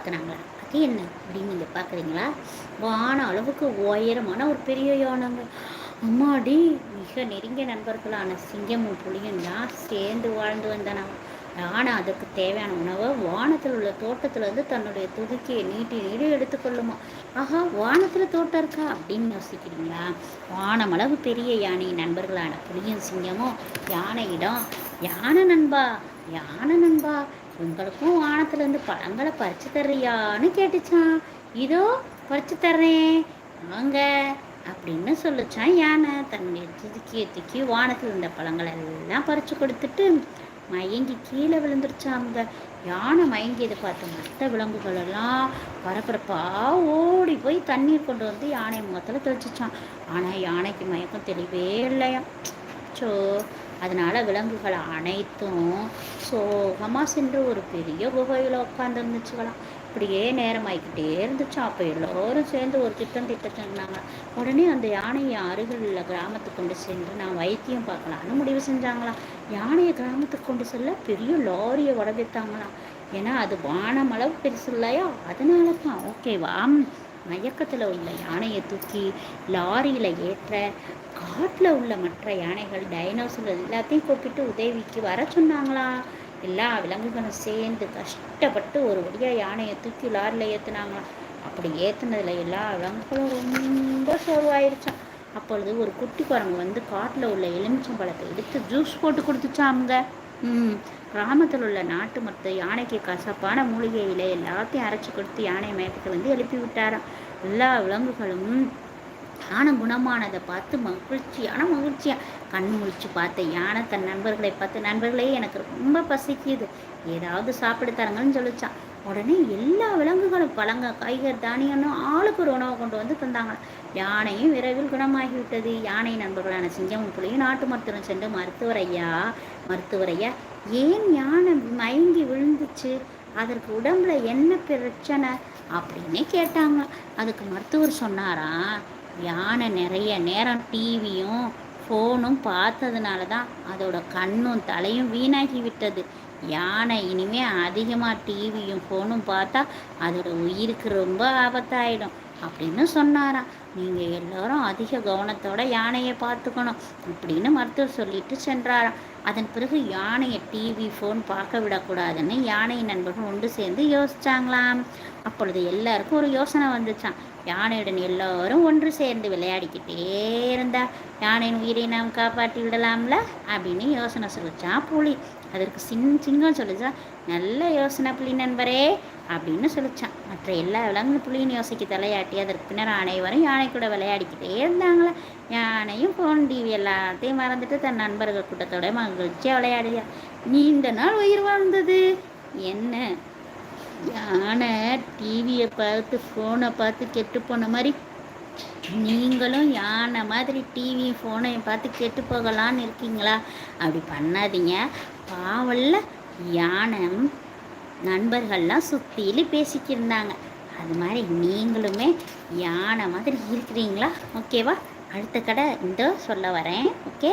பார்க்குறாங்களா அது என்ன அப்படின்னு நீங்கள் பார்க்குறீங்களா? வான அளவுக்கு உயரமான ஒரு பெரிய யானைங்க. அம்மாடி மிக நெருங்கிய நண்பர்களான சிங்கமும் புளியும் தான் சேர்ந்து வாழ்ந்து வந்தன. யானை அதுக்கு தேவையான உணவை வானத்தில் உள்ள தோட்டத்திலேருந்து தன்னுடைய துதுக்கியை நீட்டி நீடி எடுத்துக்கொள்ளுமா ஆஹா வானத்தில் தோட்டம் இருக்கா அப்படின்னு யோசிக்கிறீங்களா? வானம் அளவு பெரிய யானை நண்பர்களான புளியும் சிங்கமும் யானையிடம் யானை நண்பா யானை நண்பா உங்களுக்கும் வானத்துலேருந்து பழங்களை பறிச்சு தர்றியான்னு கேட்டுச்சான் இதோ பறிச்சு தர்றேன். வாங்க அப்படின்னு சொல்லிச்சான் யானை. தன்னுடைய துதுக்கிய தூக்கி வானத்தில் இருந்த பழங்களை எல்லாம் பறிச்சு கொடுத்துட்டு மயங்கி கீழே விழுந்துருச்சாங்க யானை மயங்கியதை பார்த்த மற்ற விலங்குகள் எல்லாம் பரபரப்பா ஓடி போய் தண்ணீர் கொண்டு வந்து யானை முகத்தில் தெளிச்சிச்சான் ஆனால் யானைக்கு மயக்கம் தெளிவே இல்லையா சோ அதனால விலங்குகள் அனைத்தும் சோகமாக சென்று ஒரு பெரிய குகையில் உட்காந்துருந்துச்சுக்கலாம் இப்படியே நேரம் ஆகிக்கிட்டே இருந்துச்சு அப்போ எல்லோரும் சேர்ந்து ஒரு திட்டம் திட்டத்தினாங்க உடனே அந்த யானையை அருகில் உள்ள கிராமத்துக்கு கொண்டு சென்று நான் வைத்தியம் பார்க்கலான்னு முடிவு செஞ்சாங்களாம். யானையை கிராமத்துக்கு கொண்டு செல்ல பெரிய லாரியை வடவித்தாங்களாம் ஏன்னா அது வானம் அளவு பெருசு இல்லையா? அதனால தான் ஓகேவா மயக்கத்தில் உள்ள யானையை தூக்கி லாரியில் ஏற்ற காட்டில் உள்ள மற்ற யானைகள் டைனோசர் எல்லாத்தையும் கூப்பிட்டு உதவிக்கு வர சொன்னாங்களா? எல்லா விலங்குகளும் சேர்ந்து கஷ்டப்பட்டு ஒரு வழியாக யானையை தூக்கி லாரியில் ஏற்றுனாங்களாம் அப்படி ஏற்றுனதில் எல்லா விலங்குகளும் ரொம்ப சோர்வாயிருச்சான் அப்பொழுது ஒரு குட்டி குரங்கு வந்து காட்டில் உள்ள எலுமிச்சம்பழத்தை எடுத்து ஜூஸ் போட்டு கொடுத்துச்சாமுங்க கிராமத்தில் உள்ள நாட்டு மருத்துவ யானைக்கு கசப்பான மூலிகை இலை எல்லாத்தையும் அரைச்சி கொடுத்து யானை மயக்கத்தை வந்து எழுப்பி விட்டாராம். எல்லா விலங்குகளும் யானை குணமானதை பார்த்து மகிழ்ச்சியான மகிழ்ச்சியாக கண் முழிச்சு பார்த்த யானை தன் நண்பர்களை பார்த்து நண்பர்களே எனக்கு ரொம்ப பசிக்குது. ஏதாவது சாப்பிட தரங்கன்னு சொல்லிச்சான். உடனே எல்லா விலங்குகளும் பழங்க காய்கறி தானியம்னு ஆளுக்கு ஒரு உணவை கொண்டு வந்து தந்தாங்க. யானையும் விரைவில் குணமாகிவிட்டது. யானை நண்பர்களான சிங்கமும் புலியும் நாட்டு மருத்துவம் சென்று மருத்துவர் ஐயா மருத்துவர் ஐயா ஏன் யானை மயங்கி விழுந்துச்சு? அதற்கு உடம்புல என்ன பிரச்சனை? அப்படின்னு கேட்டாங்க அதுக்கு மருத்துவர் சொன்னாரா யானை நிறைய நேரம் டிவியும் ஃபோனும் பார்த்ததுனால தான் அதோட கண்ணும் தலையும் வீணாகி விட்டது. யானை இனிமே அதிகமாக டிவியும் ஃபோனும் பார்த்தா அதோட உயிருக்கு ரொம்ப ஆபத்தாயிடும் அப்படின்னு சொன்னாராம். நீங்கள் எல்லோரும் அதிக கவனத்தோட யானையை பார்த்துக்கணும் அப்படின்னு மருத்துவர் சொல்லிட்டு சென்றாராம். அதன் பிறகு யானையை டிவி ஃபோன் பார்க்க விடக்கூடாதுன்னு யானை நண்பர்கள் ஒன்று சேர்ந்து யோசிச்சாங்களாம். அப்பொழுது எல்லாருக்கும் ஒரு யோசனை வந்துச்சான் யானையுடன் எல்லோரும் ஒன்று சேர்ந்து விளையாடிக்கிட்டே இருந்தா யானையின் உயிரை நாம் காப்பாற்றி விடலாம்ல? அப்படின்னு யோசனை சொல்லிச்சான் புலி. அதற்கு சிங் சிங்கம் சொல்லிச்சா நல்ல யோசனை புலி நண்பரே அப்படின்னு சொல்லிச்சான். மற்ற எல்லா விலங்குகளும் புலியின் யோசிக்க தலையாட்டி அதற்கு பின்னர் அனைவரும் யானை கூட விளையாடிக்கிட்டே இருந்தாங்களே? யானையும் ஃபோன் டிவி எல்லாத்தையும் மறந்துட்டு தன் நண்பர்கள் கூட்டத்தோட மகிழ்ச்சியாக விளையாடியா. நீண்ட நாள் உயிர் வாழ்ந்தது. என்ன? யானை டிவியை பார்த்து ஃபோனை பார்த்து கெட்டு போன மாதிரி. நீங்களும் யானை மாதிரி டிவியும் ஃபோனையும் பார்த்து கெட்டு போகலான்னு இருக்கீங்களா? அப்படி பண்ணாதீங்க. பாவல்ல யானை நண்பர்கள்லாம் சுற்றிலும் பேசிக்கிருந்தாங்க. அது மாதிரி நீங்களுமே யானை மாதிரி இருக்கிறீங்களா? ஓகேவா? அடுத்த கடை இந்த சொல்ல வரேன். ஓகே?